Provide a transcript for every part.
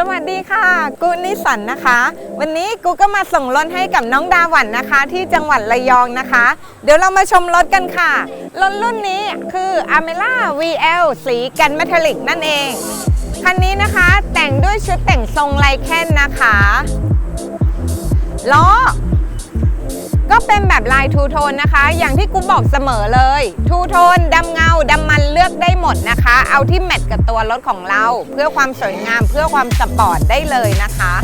สวัสดีค่ะ กูนิสันนะคะ วันนี้กูก็มาส่งรถให้กับน้องดาหวันนะคะ ที่จังหวัดระยองนะคะ เดี๋ยวเรามาชมรถกันค่ะ รถรุ่นนี้คือ a m e l a VL สีกันเมทัลลิกนั่นเอง คันนี้นะคะแต่งด้วยชุดแต่งทรงไลแคนนะคะ ล้อ ลายทูโทนนะคะ อย่างที่กูบอกเสมอเลย ทูโทนดำเงาดำมันเลือกได้หมดนะคะ เอาที่แมทกับตัวรถของเรา เพื่อความสวยงามเพื่อความสปอร์ตได้เลยนะคะ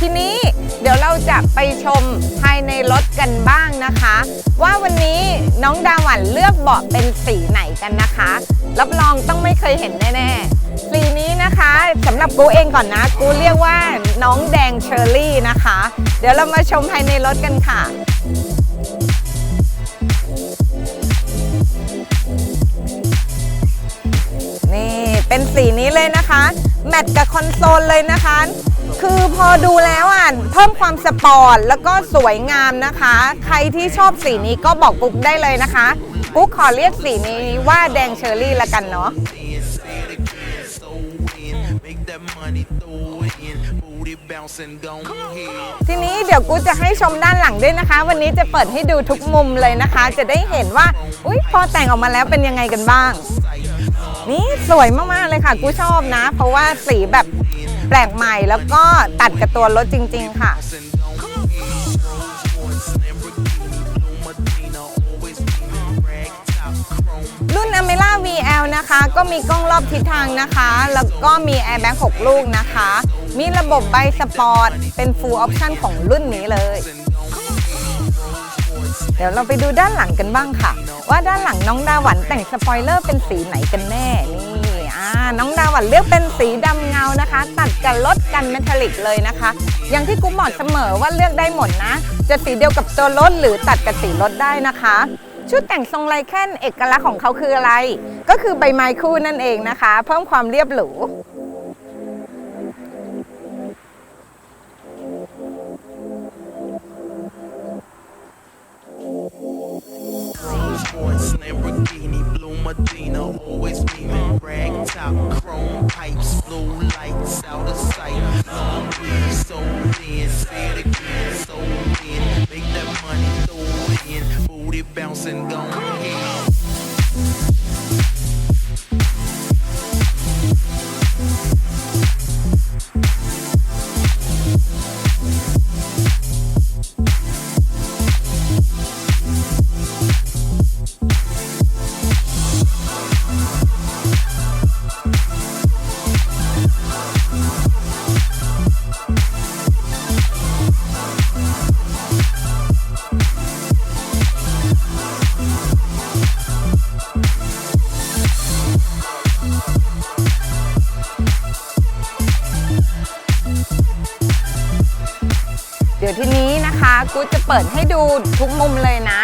ทีนี้เดี๋ยวเราจะไปชมภายในรถกันบ้างนะคะ ว่าวันนี้น้องดาหวันเลือกเบาะเป็นสีไหนกันนะคะ รับรองต้องไม่เคยเห็นแน่ๆสีนี้นะคะสำหรับกูเองก่อนนะ กูเรียกว่าน้องแดงเชอร์รี่นะคะ เดี๋ยวเรามาชมภายในรถกันค่ะ เป็นสีนี้เลยนะคะ แมทกับคอนโซลเลยนะคะ คือพอดูแล้วอะเพิ่มความสปอร์ตแล้วก็สวยงามนะคะ ใครที่ชอบสีนี้ก็บอกกุ๊กได้เลยนะคะ กุ๊กขอเรียกสีนี้ว่าแดงเชอร์รี่ละกันเนาะ ทีนี้เดี๋ยวกูจะให้ชมด้านหลังด้วยนะคะ วันนี้จะเปิดให้ดูทุกมุมเลยนะคะ จะได้เห็นว่า อุ้ยพอแต่งออกมาแล้วเป็นยังไงกันบ้าง นี่สวยมาก ๆ เลยค่ะ กูชอบนะ เพราะว่าสีแบบแปลกใหม่แล้วก็ตัดกับตัวรถจริง ๆ ค่ะ รุ่น a m e l a VL นะคะ ก็มีกล้องรอบทิศทางนะคะ แล้วก็มี Airbag 6 ลูกนะคะ มีระบบใบสปอร์ต เป็น Full Option ของรุ่นนี้เลย เดี๋ยวเราไปดูด้านหลังกันบ้างค่ะ ว่าด้านหลังน้องดาหวันแต่งสปอยเลอร์เป็นสีไหนกันแน่นี่อ่าน้องดาหวันเลือกเป็นสีดำเงานะคะ ตัดกับรถกันเมทัลลิกเลยนะคะ อย่างที่กูบอกเสมอว่าเลือกได้หมดนะ จะสีเดียวกับตัวรถหรือตัดกับสีรถได้นะคะชุดแต่งทรงไลแคนเอกลักษณ์ของเขาคืออะไร ก็คือใบไม้คู่นั่นเองนะคะ เพิ่มความเรียบหรู กูจะเปิดให้ดูทุกมุมเลยนะ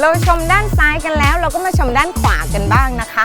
เราชมด้านซ้ายกันแล้ว เราก็มาชมด้านขวากันบ้างนะคะ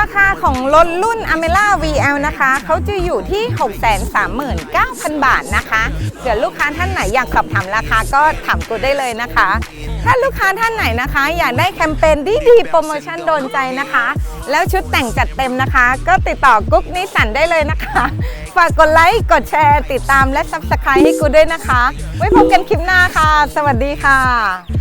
ราคาของรถรุ่น a m e l a VL นะคะ เขาจะอยู่ที่ 639,000 บาทนะคะเดี๋ยวลูกค้าท่านไหนอยากสอบถามราคาก็ถามกูได้เลยนะคะ ถ้าลูกค้าท่านไหนนะคะ อยากได้แคมเปญดีๆโปรโมชั่นโดนใจนะคะ แล้วชุดแต่งจัดเต็มนะคะ ก็ติดต่อกุ๊กนิสันได้เลยนะคะ ฝากกดไลค์กดแชร์ ติดตามและ Subscribe ให้กูด้วยนะคะ ไว้พบกันคลิปหน้าค่ะ สวัสดีค่ะ